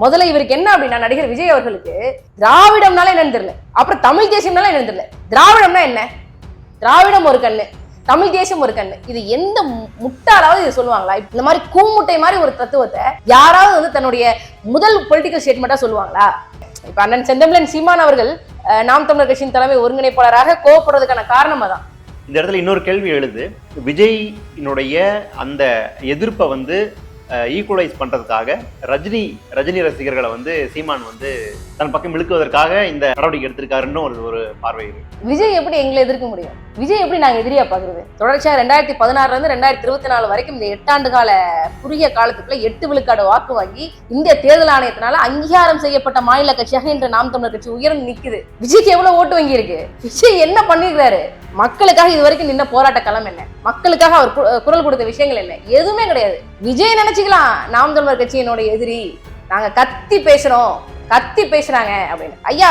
முதல்ல இவருக்கு என்ன அப்படின்னா நடிகர் விஜய் அவர்களுக்கு திராவிடம்னால என்னன்னு தெரியல. அப்புறம் தமிழ் தேசியம்னால என்னன்னு தெரியல. திராவிடம்னா என்ன? திராவிடம் ஒரு கண்ணு தமிழ் தேசம் ஒரு கண்ணு. இது எந்த மு- முட்டாளாவது இது சொல்லுவாங்களா? இந்த மாதிரி கூமுட்டை மாதிரி ஒரு தத்துவத்தை யாராவது வந்து தன்னுடைய முதல் பொலிட்டிக்கல் ஸ்டேட்மெண்ட்டா சொல்லுவாங்களா? இப்ப அண்ணன் செந்தமிழன் சீமான் அவர்கள் நாம் தமிழர் கட்சியின் தலைமை ஒருங்கிணைப்பாளராக கோவப்படுறதுக்கான காரணம் தான் இந்த இடத்துல இன்னொரு கேள்வி எழுது. விஜயினுடைய அந்த எதிர்ப்பை வந்து ஈக்குவலைஸ் பண்றதுக்காக ரஜினி ரஜினி ரசிகர்களை வந்து சீமான் வந்து தன் பக்கம் இழுக்குவதற்காக இந்த நடவடிக்கை எடுத்திருக்காருன்னு ஒரு ஒரு பார்வை இருக்கு. விஜய் எப்படி எங்களை எதிர்க்க முடியும்? விஜய் எப்படி நாங்கள் எதிரியா பாக்குறது? தொடர்ச்சியாக ரெண்டாயிரத்தி பதினாறுல இருந்து ரெண்டாயிரத்தி இருபத்தி நாலு வரைக்கும் இந்த எட்டாண்டு கால குறுகிய காலத்துக்குள்ள எட்டு விழுக்காடு வாக்கு வாங்கி இந்திய தேர்தல் ஆணையத்தினால அங்கீகாரம் செய்யப்பட்ட மாநில கட்சியாக இன்று நாம் தமிழர் கட்சி உயர்ந்து நிக்குது. விஜய்க்கு எவ்வளவு ஓட்டு வங்கி இருக்கு விஜய் என்ன பண்ணிருக்காரு மக்களுக்காக இது வரைக்கும் நின்ன போராட்ட களம் என்ன? மக்களுக்காக அவர் குரல் கொடுத்த விஷயங்கள் என்ன? எதுவுமே கிடையாது. விஜய் நினைச்சுக்கலாம் நாம் தமிழர் கட்சியினோட எதிரி. நாங்க கத்தி பேசுறோம். கத்தி பேசுறாங்க அப்படின்னு. ஐயா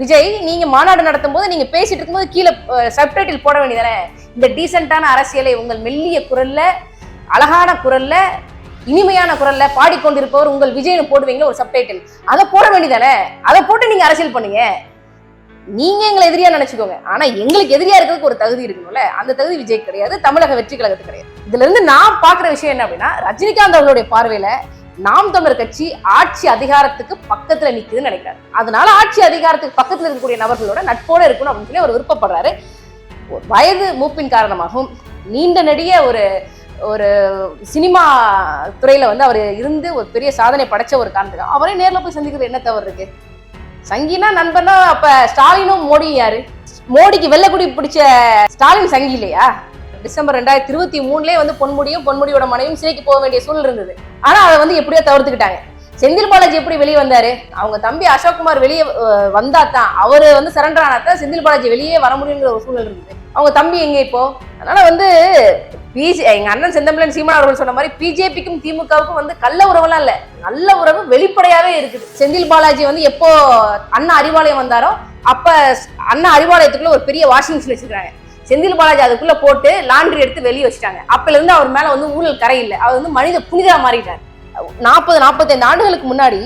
விஜய் நீங்க மாநாடு நடத்தும் போது நீங்க பேசிட்டு இருக்கும்போது கீழே சப்டைட்டில் போட வேண்டியதானே? இந்த டீசென்டான அரசியலை உங்கள் மெல்லிய குரல்ல அழகான குரல்ல இனிமையான குரல்ல பாடிக்கொண்டிருப்பவர் உங்கள் விஜய்னு போடுவீங்க ஒரு சப்டைட்டில் அதை போட வேண்டியதானே? அதை போட்டு நீங்க அரசியல் பண்ணீங்க. நீங்க எங்களை எதிரியா நினைச்சுக்கோங்க. ஆனா எங்களுக்கு எதிரியா இருக்கிறதுக்கு ஒரு தகுதி இருக்கணும்ல? அந்த தகுதி விஜய் கிடையாது தமிழக வெற்றி கழகத்துக்கு கிடையாது. இதுல இருந்து நான் பாக்குற விஷயம் என்ன அப்படின்னா ரஜினிகாந்த் அவர்களுடைய பார்வையில நாம் தமிழர் கட்சி ஆட்சி அதிகாரத்துக்கு பக்கத்துல நிக்குதுன்னு நினைக்கிறாரு. அதனால ஆட்சி அதிகாரத்துக்கு பக்கத்துல இருக்கக்கூடிய நபர்களோட நட்போட இருக்கணும் அப்படின்னு சொல்லி அவர் விருப்பப்படுறாரு. வயது மூப்பின் காரணமாகவும் நீண்ட நெடிய ஒரு ஒரு சினிமா துறையில வந்து அவர் இருந்து ஒரு பெரிய சாதனை படைச்ச ஒரு காரணத்துக்கு அவரே நேரில் போய் சந்திக்கிறது என்ன தவறு இருக்கு? சங்கினா நண்பனா அப்ப ஸ்டாலினும் மோடி யாரு? மோடிக்கு வெள்ளக்குடி பிடிச்ச ஸ்டாலின் சங்கி இல்லையா? டிசம்பர் ரெண்டாயிரத்தி இருபத்தி மூணுலேயே வந்து பொன்முடியும் பொன்முடியோட மனைவியும் சிறைக்கு போக வேண்டிய சூழல் இருந்தது. ஆனா அதை வந்து எப்படியோ தவிர்த்துக்கிட்டாங்க. செந்தில் பாலாஜி எப்படி வெளியே வந்தாரு? அவங்க தம்பி அசோக்குமார் வெளியே வந்தா தான் அவரு வந்து சரண்டர் ஆனாதான் செந்தில் பாலாஜி வெளியே வர முடியுங்கிற ஒரு சூழல் இருந்தது. அவங்க தம்பி எங்க இப்போ? அதனால வந்து பிஜே எங்க அண்ணன் செந்தமிழன் சீமான் அவர்கள் சொன்ன மாதிரி பிஜேபிக்கும் திமுகவுக்கும் வந்து கள்ள உறவுலாம் இல்ல. நல்ல உறவு வெளிப்படையாவே இருக்குது. செந்தில் பாலாஜி வந்து எப்போ அண்ணா அறிவாலயம் வந்தாரோ அப்ப அண்ணா அறிவாலயத்துக்குள்ள ஒரு பெரிய வாஷிங் மிஷின் வச்சிருக்காங்க. செந்தில் பாலாஜி அதுக்குள்ள போட்டு லாண்ட்ரி எடுத்து வெளியே வச்சுட்டாங்க. அப்பல இருந்து அவர் மேல வந்து ஊழல் கரையில்லை அவர் வந்து மனித புனிதா மாறிட்டார். நாற்பது நாற்பத்தைந்து ஆண்டுகளுக்கு முன்னாடி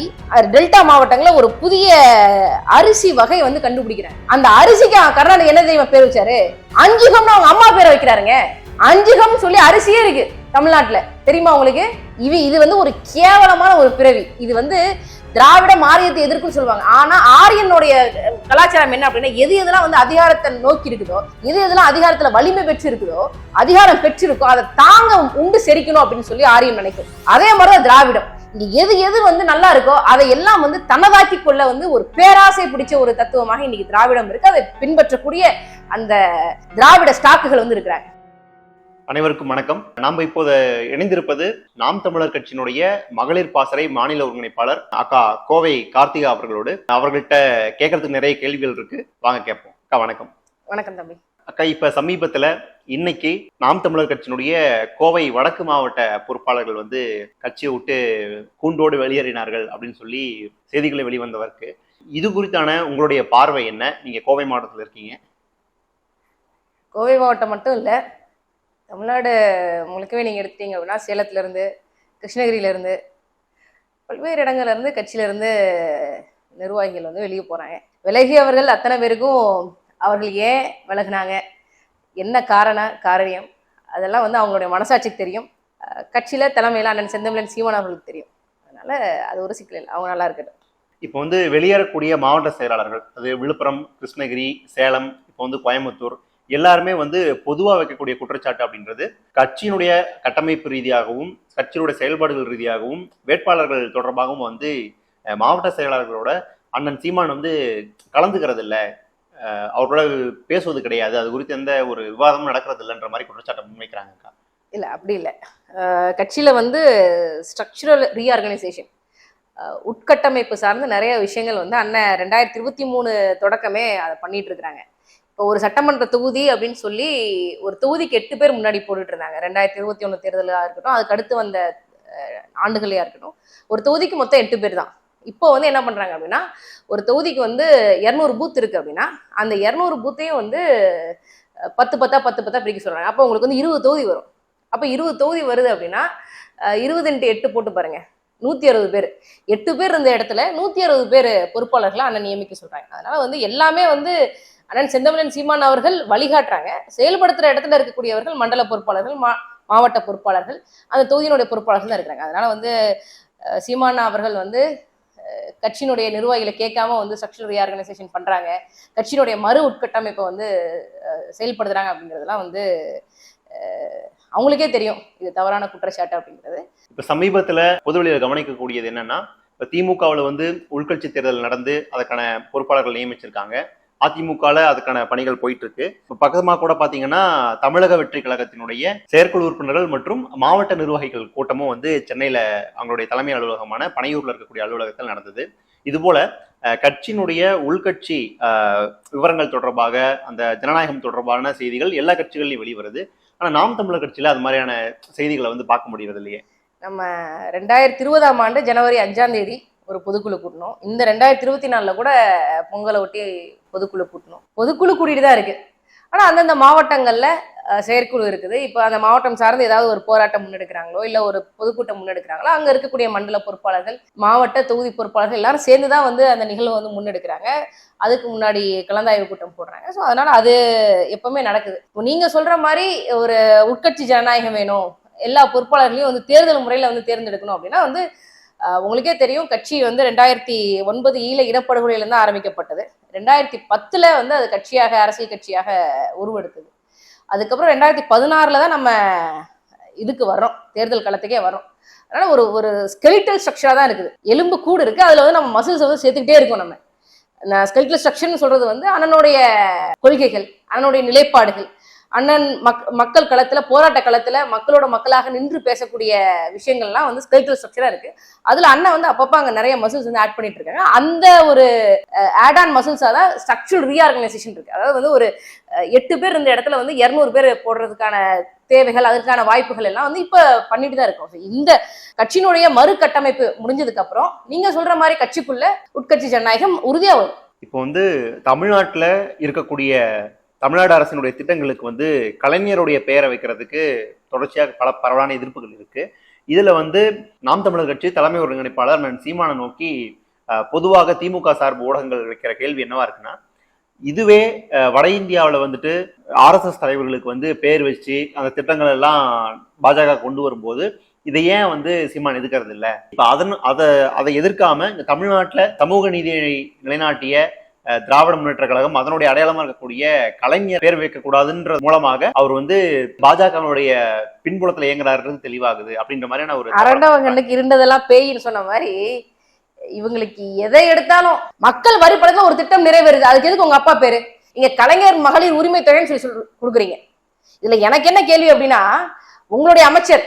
டெல்டா மாவட்டங்களில் ஒரு புதிய அரிசி வகை வந்து கண்டுபிடிக்கிறாங்க. அந்த அரிசிக்கு கர்நாடக என்ன தெய்வம் பேர் வச்சாரு? அஞ்சுகம்னு அவங்க அம்மா பேரை வைக்கிறாருங்க. அஞ்சுகம் சொல்லி அரிசியே இருக்கு. தமிழ்நாட்டில். தெரியுமா உங்களுக்கு? இது இது வந்து ஒரு கேவலமான ஒரு பிறவி. இது வந்து திராவிட மாரியத்தை எதிர்க்குன்னு சொல்லுவாங்க. ஆனா ஆரியனுடைய கலாச்சாரம் என்ன அப்படின்னா எது எதெல்லாம் வந்து அதிகாரத்தை நோக்கி இருக்குதோ எது எதெல்லாம் அதிகாரத்துல வலிமை பெற்று இருக்குதோ அதிகாரம் பெற்றிருக்கோ அதை தாங்க உண்டு செரிக்கணும் அப்படின்னு சொல்லி ஆரியம் நினைக்கும். அதே மாதிரிதான் திராவிடம். இங்க எது எது வந்து நல்லா இருக்கோ அதை எல்லாம் வந்து தனதாக்கி கொள்ள வந்து ஒரு பேராசை பிடிச்ச ஒரு தத்துவமாக இன்னைக்கு திராவிடம் இருக்கு. அதை பின்பற்றக்கூடிய அந்த திராவிட ஸ்டாக்குகள் வந்து இருக்கிறாங்க. அனைவருக்கும் வணக்கம். நாம் இப்போது இணைந்திருப்பது நாம் தமிழர் கட்சியினுடைய மகளிர் பாசறை மாநில ஒருங்கிணைப்பாளர் அக்கா கோவை கார்த்திகா அவர்களோடு. அவர்கள்ட்ட கேட்கறதுக்கு நிறைய கேள்விகள் இருக்கு. வாங்க கேட்போம். அக்கா வணக்கம். வணக்கம் தம்பி. அக்கா இப்ப சமீபத்துல இன்னைக்கு நாம் தமிழர் கட்சியினுடைய கோவை வடக்கு மாவட்ட பொறுப்பாளர்கள் வந்து கட்சியை விட்டு கூண்டோடு வெளியேறினார்கள் அப்படின்னு சொல்லி செய்திகளை வெளிவந்தவருக்கு. இது குறித்தான உங்களுடைய பார்வை என்ன? நீங்க கோவை மாவட்டத்தில் இருக்கீங்க. கோவை மாவட்டம் மட்டும் இல்லை தமிழ்நாடு முழுக்கவே நீங்கள் எடுத்துட்டீங்க அப்படின்னா சேலத்துலேருந்து கிருஷ்ணகிரியிலேருந்து பல்வேறு இடங்கள்லேருந்து கட்சியிலேருந்து நிர்வாகிகள் வந்து வெளியே போகிறாங்க விலகியவர்கள் அத்தனை பேருக்கும் அவர்கள் ஏன் விலகினாங்க? என்ன காரண காரணியம்? அதெல்லாம் வந்து அவங்களுடைய மனசாட்சிக்கு தெரியும். கட்சியில் தலைமையில் அண்ணன் செந்தமிழன் சீமான் அவர்களுக்கு தெரியும். அதனால் அது ஒரு சிக்கல் இல்லை. அவங்க நல்லா இருக்கட்டும். இப்போ வந்து வெளியேறக்கூடிய மாவட்ட செயலாளர்கள் அது விழுப்புரம் கிருஷ்ணகிரி சேலம் இப்போ வந்து கோயம்புத்தூர் எல்லாருமே வந்து பொதுவாக வைக்கக்கூடிய குற்றச்சாட்டு அப்படின்றது கட்சியினுடைய கட்டமைப்பு ரீதியாகவும் கட்சியினுடைய செயல்பாடுகள் ரீதியாகவும் வேட்பாளர்கள் தொடர்பாகவும் வந்து மாவட்ட செயலாளர்களோட அண்ணன் சீமான் வந்து கலந்துக்கிறது இல்லை அவரோட பேசுவது கிடையாது. அது குறித்து எந்த ஒரு விவாதமும் நடக்கிறது இல்லைன்ற மாதிரி குற்றச்சாட்டை முன்வைக்கிறாங்கக்கா இல்லை அப்படி இல்லை. கட்சியில் வந்து ஸ்ட்ரக்சுரல் ரீஆர்கனைசேஷன் உட்கட்டமைப்பு சார்ந்து நிறைய விஷயங்கள் வந்து அண்ணன் ரெண்டாயிரத்தி இருபத்தி மூணு தொடக்கமே அதை பண்ணிட்டு இருக்கிறாங்க. இப்போ ஒரு சட்டமன்ற தொகுதி அப்படின்னு சொல்லி ஒரு தொகுதிக்கு எட்டு பேர் முன்னாடி போட்டுட்டு இருந்தாங்க ரெண்டாயிரத்தி இருபத்தி ஒன்று தேர்தலாக இருக்கட்டும் அதுக்கு அடுத்து வந்த ஆண்டுகளையாக இருக்கட்டும். ஒரு தொகுதிக்கு மொத்தம் எட்டு பேர் தான். இப்போ வந்து என்ன பண்றாங்க அப்படின்னா ஒரு தொகுதிக்கு வந்து இரநூறு பூத் இருக்கு அப்படின்னா அந்த இரநூறு பூத்தையும் வந்து பத்து பத்தா பத்து பத்தா பிரிக்க சொல்றாங்க. அப்போ உங்களுக்கு வந்து இருபது தொகுதி வரும். அப்போ இருபது தொகுதி வருது அப்படின்னா இருபது இன்ட்டு எட்டு போட்டு பாருங்க. நூத்தி அறுபது பேர். எட்டு பேர் இருந்த இடத்துல நூத்தி அறுபது பேர் பொறுப்பாளர்களை அண்ணன் நியமிக்க சொல்றாங்க. அதனால வந்து எல்லாமே வந்து அண்ணன் செந்தமிழன் சீமான் அவர்கள் வழிகாட்டுறாங்க. செயல்படுத்துற இடத்துல இருக்கக்கூடியவர்கள் மண்டல பொறுப்பாளர்கள் மா மாவட்ட பொறுப்பாளர்கள் அந்த தொகுதியினுடைய பொறுப்பாளர்கள் தான் இருக்கிறாங்க. அதனால வந்து சீமானா அவர்கள் வந்து கட்சியினுடைய நிர்வாகிகளை கேட்காம வந்து ஸ்ட்ரக்சரல் ரீஆர்கனைசேஷன் பண்றாங்க. கட்சியினுடைய மறு உட்கட்டமைப்பை வந்து செயல்படுத்துகிறாங்க செயல்படுத்துறாங்க அப்படிங்கிறதுலாம் வந்து அவங்களுக்கே தெரியும். இது தவறான குற்றச்சாட்டு அப்படிங்கிறது. இப்போ சமீபத்தில் பொதுவெளியில் கவனிக்கக்கூடியது என்னன்னா இப்போ திமுகவில் வந்து உள்கட்சி தேர்தல் நடந்து அதற்கான பொறுப்பாளர்கள் நியமிச்சிருக்காங்க. அதிமுகல அதுக்கான பணிகள் போயிட்டு இருக்கு பக்கமா கூட பாத்தீங்கன்னா தமிழக வெற்றி கழகத்தினுடைய செயற்குழு உறுப்பினர்கள் மற்றும் மாவட்ட நிர்வாகிகள் கூட்டமும் வந்து சென்னையில அவங்களுடைய தலைமை அலுவலகமான பனையூர்ல இருக்கக்கூடிய அலுவலகத்தில் நடந்தது. இதுபோல கட்சியினுடைய உள்கட்சி விவரங்கள் தொடர்பாக அந்த ஜனநாயகம் தொடர்பான செய்திகள் எல்லா கட்சிகள்லையும் வெளிவருது. ஆனா நாம் தமிழர் கட்சியில அது மாதிரியான செய்திகளை வந்து பார்க்க முடியறது இல்லையே நம்ம ரெண்டாயிரத்தி இருபதாம் ஆண்டு ஜனவரி அஞ்சாம் தேதி ஒரு பொதுக்குழு கூட்டணும். இந்த ரெண்டாயிரத்தி இருபத்தி நாலில் கூட பொங்கலை ஒட்டி பொதுக்குழு கூட்டணும். பொதுக்குழு கூட்டிகிட்டு தான் இருக்குது ஆனால் அந்தந்த மாவட்டங்களில் செயற்குழு இருக்குது. இப்போ அந்த மாவட்டம் சார்ந்து ஏதாவது ஒரு போராட்டம் முன்னெடுக்கிறாங்களோ இல்லை ஒரு பொதுக்கூட்டம் முன்னெடுக்கிறாங்களோ அங்கே இருக்கக்கூடிய மண்டல பொறுப்பாளர்கள் மாவட்ட தொகுதி பொறுப்பாளர்கள் எல்லாரும் சேர்ந்து தான் வந்து அந்த நிகழ்வு வந்து முன்னெடுக்கிறாங்க. அதுக்கு முன்னாடி கலந்தாய்வு கூட்டம் போடுறாங்க. ஸோ அதனால் அது எப்பவுமே நடக்குது. இப்போ நீங்கள் சொல்கிற மாதிரி ஒரு உட்கட்சி ஜனநாயகம் வேணும். எல்லா பொறுப்பாளர்களையும் வந்து தேர்தல் முறையில் வந்து தேர்ந்தெடுக்கணும் அப்படின்னா வந்து உங்களுக்கே தெரியும் கட்சி வந்து ரெண்டாயிரத்தி ஒன்பது ஈழ இனப்படுகொலையிலிருந்து ஆரம்பிக்கப்பட்டது. ரெண்டாயிரத்தி பத்துல வந்து அது கட்சியாக அரசியல் கட்சியாக உருவெடுத்தது. அதுக்கப்புறம் ரெண்டாயிரத்தி பதினாறுல தான் நம்ம இதுக்கு வர்றோம் தேர்தல் களத்துக்கே வர்றோம். அதனால ஒரு ஒரு ஸ்கெலிட்டல் ஸ்ட்ரக்சரா தான் இருக்குது. எலும்பு கூடு இருக்கு அதுல வந்து நம்ம மசில்ஸ் வந்து சேர்த்துக்கிட்டே இருக்கோம் நம்ம. ஸ்கெலிட்டல் ஸ்ட்ரக்சர்னு சொல்றது வந்து அண்ணனுடைய கொள்கைகள் அண்ணனுடைய நிலைப்பாடுகள். அண்ணன் மக் மக்கள் களத்துல போராட்ட களத்துல மக்களோட மக்களாக நின்று பேசக்கூடிய விஷயங்கள்லாம் வந்து ஸ்கெல்டல் ஸ்ட்ரக்சரா இருக்கு. அதுல அண்ணன் வந்து அப்பப்ப அங்க நிறைய மசில்ஸ் வந்து ஆட் பண்ணிட்டு இருக்காங்க. அந்த ஒரு ஆட் ஆன் மசில்ஸா தான் ஸ்ட்ரக்சரல் ரீஆர்கனைசேஷன் இருக்கு. அதாவது வந்து ஒரு எட்டு பேர் இந்த இடத்துல வந்து இருநூறு பேர் போடுறதுக்கான தேவைகள் அதற்கான வாய்ப்புகள் எல்லாம் வந்து இப்ப பண்ணிட்டு தான் இருக்கோம். இந்த கட்சியினுடைய மறுகட்டமைப்பு முடிஞ்சதுக்கு அப்புறம் நீங்க சொல்ற மாதிரி கட்சிக்குள்ள உட்கட்சி ஜனநாயகம் உறுதியா வரும். இப்போ வந்து தமிழ்நாட்டுல இருக்கக்கூடிய தமிழ்நாடு அரசினுடைய திட்டங்களுக்கு வந்து கலைஞருடைய பெயரை வைக்கிறதுக்கு தொடர்ச்சியாக பல பரவலான எதிர்ப்புகள் இருக்கு. இதுல வந்து நாம் தமிழர் கட்சி தலைமை ஒருங்கிணைப்பாளர் அண்ணன் சீமானை நோக்கி பொதுவாக திமுக சார்பு ஊடகங்கள் வைக்கிற கேள்வி என்னவா இருக்குன்னா இதுவே வட இந்தியாவில் வந்துட்டு ஆர்எஸ்எஸ் தலைவர்களுக்கு வந்து பேர் வச்சு அந்த திட்டங்கள் எல்லாம் பாஜக கொண்டு வரும்போது இதை ஏன் வந்து சீமான் எதிர்க்கிறது இல்லை இப்போ அதன் அதை அதை எதிர்க்காம இந்த தமிழ்நாட்டில் சமூக நீதியை நிலைநாட்டிய திராவிட முன்னேற்ற கழகம் அதனுடைய அடையாளமா இருக்கக்கூடிய கலைஞர் பேர் வைக்கக்கூடாதுன்ற மூலமாக அவர் வந்து பாஜகவினுடைய பின்புலத்துல இயங்குறாருன்றது தெளிவாகுது அப்படின்ற மாதிரியான ஒரு அரண்டவங்களுக்கு இருண்டதெல்லாம் பேயின்னு சொன்ன மாதிரி இவங்களுக்கு எதை எடுத்தாலும் மக்கள் வரி படத்துல ஒரு திட்டம் நிறைவேறுது. அதுக்கு எதுக்கு உங்க அப்பா பேரு? இங்க கலைஞர் மகளிர் உரிமை தொகைன்னு சொல்லி சொல் கொடுக்குறீங்க. இதுல எனக்கு என்ன கேள்வி அப்படின்னா உங்களுடைய அமைச்சர்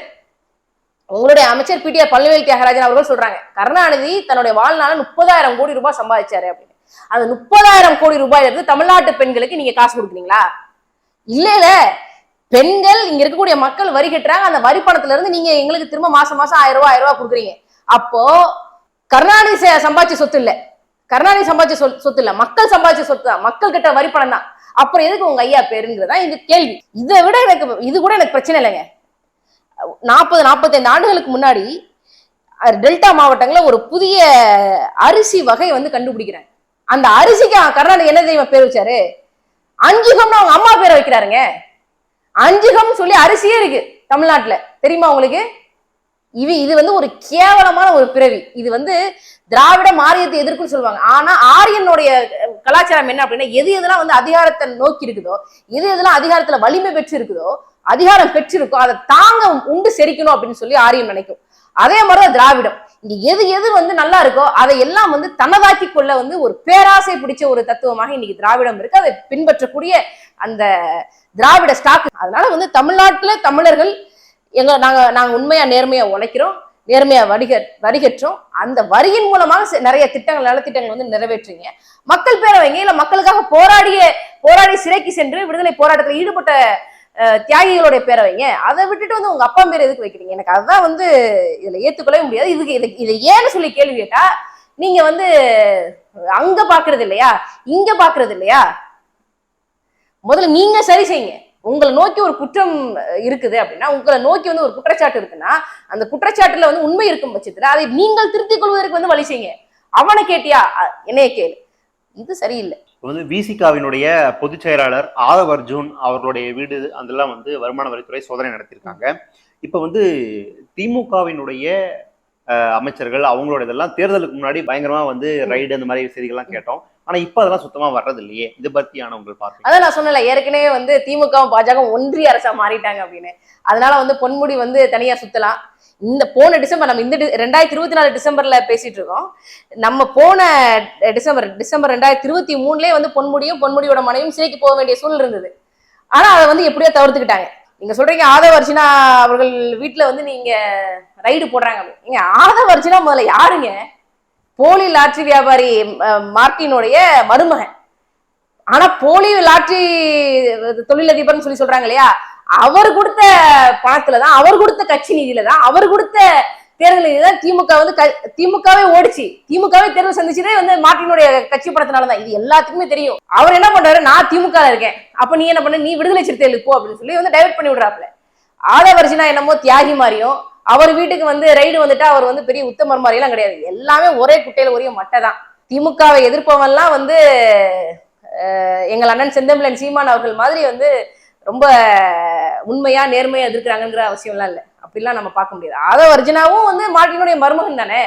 உங்களுடைய அமைச்சர் பிடிஆர் பழனிவேல் தியாகராஜன் அவர்கள் சொல்றாங்க கருணாநிதி தன்னுடைய வாழ்நாள முப்பதாயிரம் கோடி ரூபாய் சம்பாதிச்சாரு அப்படின்னு. அந்த முப்பதாயிரம் கோடி ரூபாயில இருந்து தமிழ்நாட்டு பெண்களுக்கு நீங்க காசு கொடுக்குறீங்களா? இல்ல இல்ல. பெண்கள் இங்க இருக்கக்கூடிய மக்கள் வரி கட்டுறாங்க. அந்த வரி பணத்துல இருந்து நீங்க எங்களுக்கு திரும்ப மாசம் மாசம் ஆயிரம் ரூபாய் ஆயிரம் ரூபாய் கொடுக்குறீங்க. அப்போ கருணாநிதி சம்பாதிச்ச சொத்து இல்ல. கருணாநிதி சம்பாதிச்ச சொத்து இல்ல. மக்கள் சம்பாதிச்ச சொத்து தான். மக்கள் கிட்ட வரி பணம் தான். அப்புறம் எதுக்கு உங்க ஐயா பேருங்கிறதா இந்த கேள்வி. இதை விட எனக்கு இது கூட எனக்கு பிரச்சனை இல்லைங்க. நாற்பது நாற்பத்தைந்து ஆண்டுகளுக்கு முன்னாடி டெல்டா மாவட்டங்களில் ஒரு புதிய அரிசி வகை வந்து கண்டுபிடிக்கிறாங்க அந்த அரிசிக்கு அவன் என்ன தெரியுமா பேர் வச்சாரு? அஞ்சுகம்னு அவங்க அம்மா பேரை வைக்கிறாருங்க. அஞ்சுகம் சொல்லி அரிசியே இருக்கு தமிழ்நாட்டுல. தெரியுமா உங்களுக்கு? இது இது வந்து ஒரு கேவலமான ஒரு பிறவி. இது வந்து திராவிட மாரியத்தை எதிர்க்குன்னு சொல்லுவாங்க. ஆனா ஆரியனுடைய கலாச்சாரம் என்ன அப்படின்னா எது எதெல்லாம் வந்து அதிகாரத்தை நோக்கி இருக்குதோ எது எதெல்லாம் அதிகாரத்துல வலிமை பெற்று இருக்குதோ அதிகாரம் பெற்றிருக்கோ அதை தாங்க உண்டு செரிக்கணும் அப்படின்னு சொல்லி ஆரியம் நினைக்கும். அதே மாதிரிதான் திராவிடம். இங்க எது எது வந்து நல்லா இருக்கோ அதை எல்லாம் வந்து தனதாக்கி கொள்ள வந்து ஒரு பேராசை பிடிச்ச ஒரு தத்துவமாக இன்னைக்கு திராவிடம் இருக்கு. அதை பின்பற்றக்கூடிய அந்த திராவிட ஸ்டாக் அதனால வந்து தமிழ்நாட்டுல தமிழர்கள் எங்க நாங்க நாங்க உண்மையா நேர்மையா உழைக்கிறோம் நேர்மையா வடிக வரிகற்றோம் அந்த வரியின் மூலமாக நிறைய திட்டங்கள் நலத்திட்டங்கள் வந்து நிறைவேற்றுங்க மக்கள் பேரவைங்க இல்ல மக்களுக்காக போராடிய போராடி சிறைக்கு சென்று விடுதலை போராட்டத்தில் ஈடுபட்ட தியாகிகளுடைய பேரவைங்க அதை விட்டுட்டு வந்து உங்க அப்பா பேர் எதுக்கு வைக்கிறீங்க? எனக்கு அதுதான் வந்து இதுல ஏத்துக்கொள்ளவே முடியாது. இதுக்கு இதை இதை ஏன்னு சொல்லி கேள்வி கேட்டா நீங்க வந்து அங்க பாக்குறது இல்லையா? இங்க பாக்குறது இல்லையா? முதல்ல நீங்க சரி செய்யுங்க. உங்களை நோக்கி ஒரு குற்றம் இருக்குது அப்படின்னா உங்களை நோக்கி வந்து ஒரு குற்றச்சாட்டு இருக்குன்னா அந்த குற்றச்சாட்டுல வந்து உண்மை இருக்கும் பட்சத்துல அதை நீங்கள் திருத்திக் கொள்வதற்கு வந்து வழி செய்யுங்க. அவனை கேட்டியா? என்னைய கேளு. இது சரியில்லை. வந்து விசிகாவினுடைய பொதுச் செயலாளர் ஆதவ் அர்ஜுன் அவர்களுடைய வீடு அதெல்லாம் வந்து வருமான வரித்துறை சோதனை நடத்தியிருக்காங்க. இப்ப வந்து திமுகவினுடைய அமைச்சர்கள் அவங்களோட இதெல்லாம் தேர்தலுக்கு முன்னாடி பயங்கரமா வந்து ரைடு அந்த மாதிரி செய்திகள்லாம் கேட்டோம். ஆனா இப்ப அதெல்லாம் சுத்தமா வர்றது இல்லையே இது பத்தியான உங்கள் பார்வை. அதான் நான் சொன்னல ஏற்கனவே வந்து திமுகவும் பாஜக ஒன்றிய அரசா மாறிட்டாங்க அப்படின்னு. அதனால வந்து பொன்முடி வந்து தனியா சுத்தலாம். இந்த போன டிசம்பர் நம்ம இந்த டி- ரெண்டாயிரத்தி இருபத்தி நாலு டிசம்பர்ல பேசிட்டு இருக்கோம். நம்ம போன டிசம்பர் டிசம்பர் ரெண்டாயிரத்தி இருபத்தி மூணுலேயே வந்து பொன்முடியும் பொன்முடியோட மனைவியும் சிறைக்கு போக வேண்டிய சூழல் இருந்தது. ஆனா அதை வந்து எப்படியோ தவிர்த்துக்கிட்டாங்க. நீங்க சொல்றீங்க ஆதவ அர்ஜுனா அவர்கள் வீட்டுல வந்து நீங்க ரைடு போடுறாங்க நீங்க ஆதவ அர்ஜுனா முதல்ல யாருங்க? போலி லாட்ரி வியாபாரி அஹ், மார்ட்டினுடைய மருமகன். ஆனா போலி லாட்ரி தொழிலதிபர்னு சொல்லி சொல்றாங்க இல்லையா? அவர் கொடுத்த பணத்துல தான் அவர் கொடுத்த கட்சி நிதியில தான் அவர் கொடுத்த தேர்தல் நிதிதான் தான் திமுக வந்து திமுகவே ஓடிச்சு. திமுகவே தேர்தல் சந்திச்சதே வந்து மாற்றினுடைய கட்சி படத்தினாலதான். இது எல்லாத்துக்குமே தெரியும். அவர் என்ன பண்றாரு? நான் திமுக இருக்கேன். அப்ப நீ என்ன பண்ண? நீ விடுதலை சிறுத்தைகளுக்கு போ அப்படின்னு சொல்லி வந்து டைவர்ட் பண்ணி விடுறாப்ல ஆதவரிசினா என்னமோ தியாகி மாதிரியும் அவர் வீட்டுக்கு வந்து ரைடு வந்துட்டா அவர் வந்து பெரிய உத்தமர் மாதிரியெல்லாம் கிடையாது. எல்லாமே ஒரே குட்டையில ஒரே மட்டை தான். திமுகவை எதிர்ப்பவன்லாம் வந்து எங்கள் அண்ணன் செந்தமிழன் சீமான் அவர்கள் மாதிரி வந்து ரொம்ப உண்மையா நேர்மையா எதிர்க்கிறாங்கங்கிற அவசியம்லாம் இல்லை. அப்படிலாம் நம்ம பார்க்க முடியாது. ஆதவ அர்ஜுனாவும் வந்து மார்ட்டினுடைய மருமகன் தானே?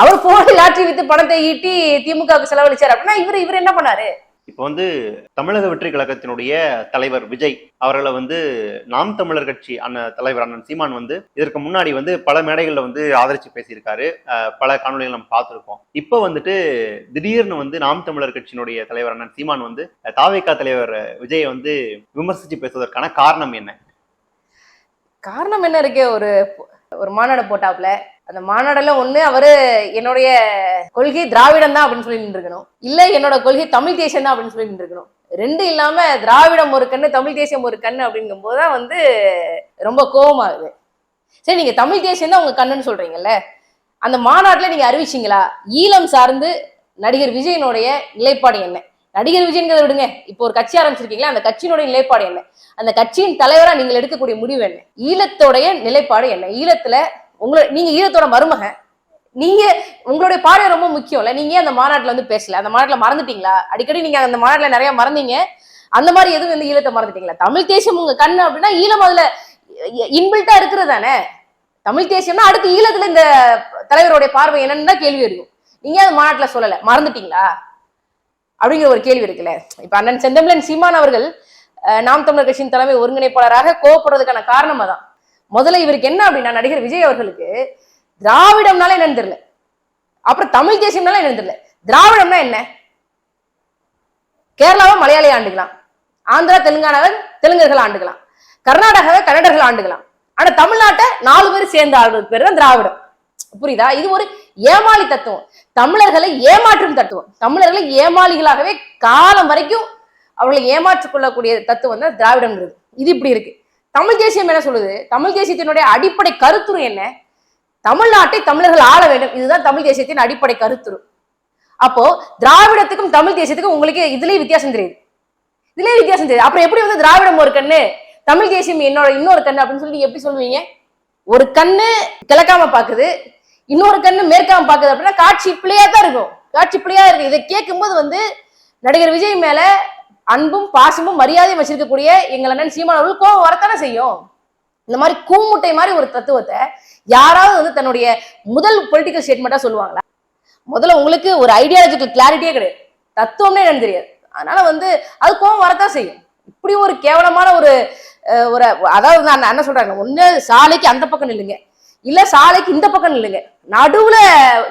அவர் போன லாட்டரி வித்து பணத்தை ஈட்டி திமுகவுக்கு செலவழிச்சார் அப்படின்னா இவர் இவர் என்ன பண்ணாரு? இப்போ வந்து தமிழக வெற்றி கழகத்தினுடைய தலைவர் விஜய் அவர்களை வந்து நாம் தமிழர் கட்சி அண்ணன் தலைவர் அண்ணன் சீமான் வந்து இதற்கு முன்னாடி வந்து பல மேடைகளில் வந்து ஆதரிச்சு பேசியிருக்காரு. பல காணொலிகள் நம்ம பார்த்துருக்கோம். இப்போ வந்துட்டு திடீர்னு வந்து நாம் தமிழர் கட்சியினுடைய தலைவர் அண்ணன் சீமான் வந்து தாவேக்கா தலைவர் விஜயை வந்து விமர்சித்து பேசுவதற்கான காரணம் என்ன? காரணம் என்ன இருக்கே ஒரு ஒரு மாநாடு போட்டாப்ல அந்த மாநாடுல ஒண்ணு அவரு என்னுடைய கொள்கை திராவிடம் தான் அப்படின்னு சொல்லி நின்றுக்கணும் இல்ல என்னோட கொள்கை தமிழ் தேசியம் தான் அப்படின்னு சொல்லி நின்றுக்கணும் ரெண்டு இல்லாம திராவிடம் ஒரு கண்ணு தமிழ் தேசியம் ஒரு கண்ணு அப்படிங்கும் போதுதான் வந்து ரொம்ப கோபமாகுது சரி நீங்க தமிழ் தேசியம் தான் உங்க கண்ணுன்னு சொல்றீங்கல்ல. அந்த மாநாட்டுல நீங்க அறிவிச்சீங்களா? ஈழம் சார்ந்து நடிகர் விஜயனுடைய நிலைப்பாடு என்ன? நடிகர் விஜயங்கிறத விடுங்க. இப்போ ஒரு கட்சி ஆரம்பிச்சிருக்கீங்களா? அந்த கட்சியினுடைய நிலைப்பாடு என்ன? அந்த கட்சியின் தலைவரா நீங்கள் எடுக்கக்கூடிய முடிவு என்ன? ஈழத்தோடைய நிலைப்பாடு என்ன? ஈழத்துல உங்களை நீங்க ஈழத்தோட மருமகன். நீங்க உங்களுடைய பார்வை ரொம்ப முக்கியம்ல நீங்க அந்த மாநாட்டுல வந்து பேசல? அந்த மாநாட்டுல மறந்துட்டீங்களா? அடிக்கடி நீங்க அந்த மாநாட்டுல நிறைய மறந்தீங்க. அந்த மாதிரி எதுவும் வந்து ஈழத்தை மறந்துட்டீங்களா? தமிழ் தேசியம் உங்க கண்ணு அப்படின்னா ஈழம் அதுல இன்பில்ட்டா இருக்கிறது தானே? தமிழ் தேசியம்னா அடுத்து ஈழத்துல இந்த தலைவருடைய பார்வை என்னன்னு தான் கேள்வி இருக்கும் நீங்க அந்த மாநாட்டுல சொல்லல? மறந்துட்டீங்களா? அப்படிங்கிற ஒரு கேள்வி இருக்குல்ல? இப்ப அண்ணன் செந்தமிழன் சீமான் அவர்கள் நாம் தமிழர் கட்சியின் தலைமை ஒருங்கிணைப்பாளராக கோவப்படுறதுக்கான காரணம் தான் முதல்ல இவருக்கு என்ன அப்படின்னா நடிகர் விஜய் அவர்களுக்கு திராவிடம்னால என்னன்னு தெரியல. அப்புறம் தமிழ் தேசியம்னால என்னன்னு தெரியல. திராவிடம்னா என்ன? கேரளாவை மலையாளி ஆண்டுக்கலாம். ஆந்திரா தெலுங்கானாவை தெலுங்கர்கள் ஆண்டுக்கலாம். கர்நாடகாவை கன்னடர்கள் ஆண்டுக்கலாம். ஆனா தமிழ்நாட்டை நாலு பேர் சேர்ந்த ஆடுறது பேர் தான் திராவிடம். புரியுதா? இது ஒரு ஏமாளி தத்துவம். தமிழர்களை ஏமாற்றும் தத்துவம். தமிழர்களை ஏமாளிகளாகவே காலம் வரைக்கும் அவர்களை ஏமாற்றிக் கொள்ளக்கூடிய தத்துவம் தான் திராவிடம்ங்கிறது. இது இப்படி இருக்கு. தமிழ் தேசியம் என்ன சொல்லுது? தமிழ் தேசியத்தினுடைய அடிப்படை கருத்துரு என்ன? தமிழ்நாட்டை தமிழர்கள் ஆள வேண்டும். இதுதான் தமிழ் தேசியத்தின் அடிப்படை கருத்துரு. அப்போ திராவிடத்துக்கும் தமிழ் தேசியத்துக்கும் உங்களுக்கு இதுலயே வித்தியாசம் தெரியுது. இதுலயே வித்தியாசம் தெரியுது. அப்புறம் எப்படி வந்து திராவிடம் ஒரு கண்ணு தமிழ் தேசியம் என்னோட இன்னொரு கண்ணு அப்படின்னு சொல்லி எப்படி சொல்லுவீங்க? ஒரு கண்ணு கிழக்காம பாக்குது இன்னொரு கண்ணு மேற்காம பாக்குது அப்படின்னா காட்சி பிள்ளையா தான் இருக்கும். காட்சி பிள்ளையா இருக்கு. இதை கேட்கும்போது வந்து நடிகர் விஜய் மேல அன்பும் பாசமும் மரியாதையும் வச்சிருக்கக்கூடிய எங்கள் அண்ணன் சீமான் அவர்கள் கோவம் வரத்தானே செய்யும்? இந்த மாதிரி கூமுட்டை மாதிரி ஒரு தத்துவத்தை யாராவது வந்து தன்னுடைய முதல் பொலிட்டிக்கல் ஸ்டேட்மெண்ட்டாக சொல்லுவாங்களா? முதல்ல உங்களுக்கு ஒரு ஐடியாலஜிக்கல் கிளாரிட்டியே கிடையாது. தத்துவம்னே என்னன்னு தெரியாது. அதனால வந்து அது கோவம் வரத்தான் செய்யும். இப்படி ஒரு கேவலமான ஒரு ஒரு அதாவது நான் என்ன சொல்றாங்க ஒன்று சாலைக்கு அந்த பக்கம் நில்லுங்க. இல்ல சாலைக்கு இந்த பக்கம் நில்லுங்க. நடுவுல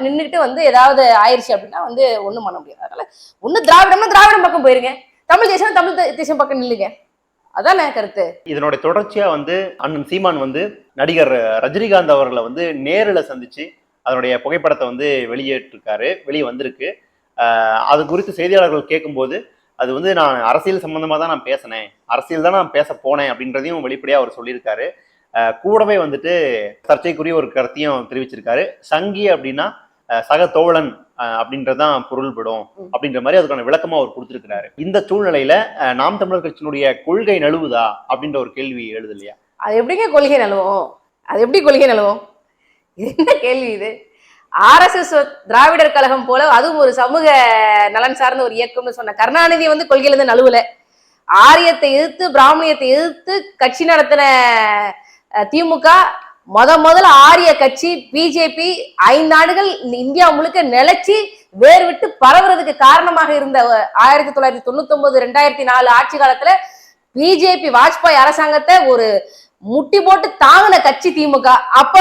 நின்றுட்டு வந்து ஏதாவது ஆயிடுச்சு அப்படின்னா வந்து ஒண்ணும் பண்ண முடியாது. அதனால ஒண்ணு திராவிடம்னா திராவிடம் பக்கம் போயிருங்க. தமிழ் தேசம் தமிழ் தேசம் பக்கம் நில்லுங்க. என் கருத்து? இதனுடைய தொடர்ச்சியா வந்து அண்ணன் சீமான் வந்து நடிகர் ரஜினிகாந்த் அவர்களை வந்து நேரில் சந்திச்சு அதனுடைய புகைப்படத்தை வந்து வெளியேற்றிருக்காரு வெளியே வந்திருக்கு. அது குறித்து செய்தியாளர்கள் கேட்கும்போது அது வந்து நான் அரசியல் சம்மந்தமாக தான் நான் பேசினேன். அரசியல் தான் நான் பேச போனேன் அப்படின்றதையும் வெளிப்படையாக அவர் சொல்லியிருக்காரு. கூடவே வந்துட்டு சர்ச்சைக்குரிய ஒரு கருத்தையும் தெரிவிச்சிருக்காரு. சங்கி அப்படின்னா சக தோழன் அஹ், அப்படின்றதுதான் பொருள்படும். அப்படின்ற மாதிரி அதுக்கான விளக்கமா அவர் கொடுத்திருக்கிறாரு. இந்த சூழ்நிலையில நாம் தமிழர் கட்சியினுடைய கொள்கை நழுவுதா அப்படின்ற ஒரு கேள்வி எழுது இல்லையா அது எப்படிங்க கொள்கை நிலவும் அது எப்படி கொள்கை நிலவும் இது என்ன கேள்வி இது? ஆர்எஸ்எஸ் திராவிடர் கழகம் போல அதுவும் ஒரு சமூக நலன் சார்ந்த ஒரு இயக்கம்னு சொன்ன கருணாநிதி வந்து கொள்கையில இருந்து நழுவல. ஆரியத்தை எதிர்த்து பிராமணியத்தை எதிர்த்து கட்சி நடத்தின திமுக முத முதல்ல ஆரிய கட்சி பிஜேபி ஐந்தாண்டுகள் இந்தியா முழுக்க நிலைச்சி வேர் விட்டு பரவுறதுக்கு காரணமாக இருந்த ஆயிரத்தி தொள்ளாயிரத்தி தொண்ணூத்தி ஒன்பது ரெண்டாயிரத்தி நாலு ஆட்சி காலத்துல பிஜேபி வாஜ்பாய் அரசாங்கத்தை ஒரு முட்டி போட்டு தாங்கின கட்சி திமுக. அப்ப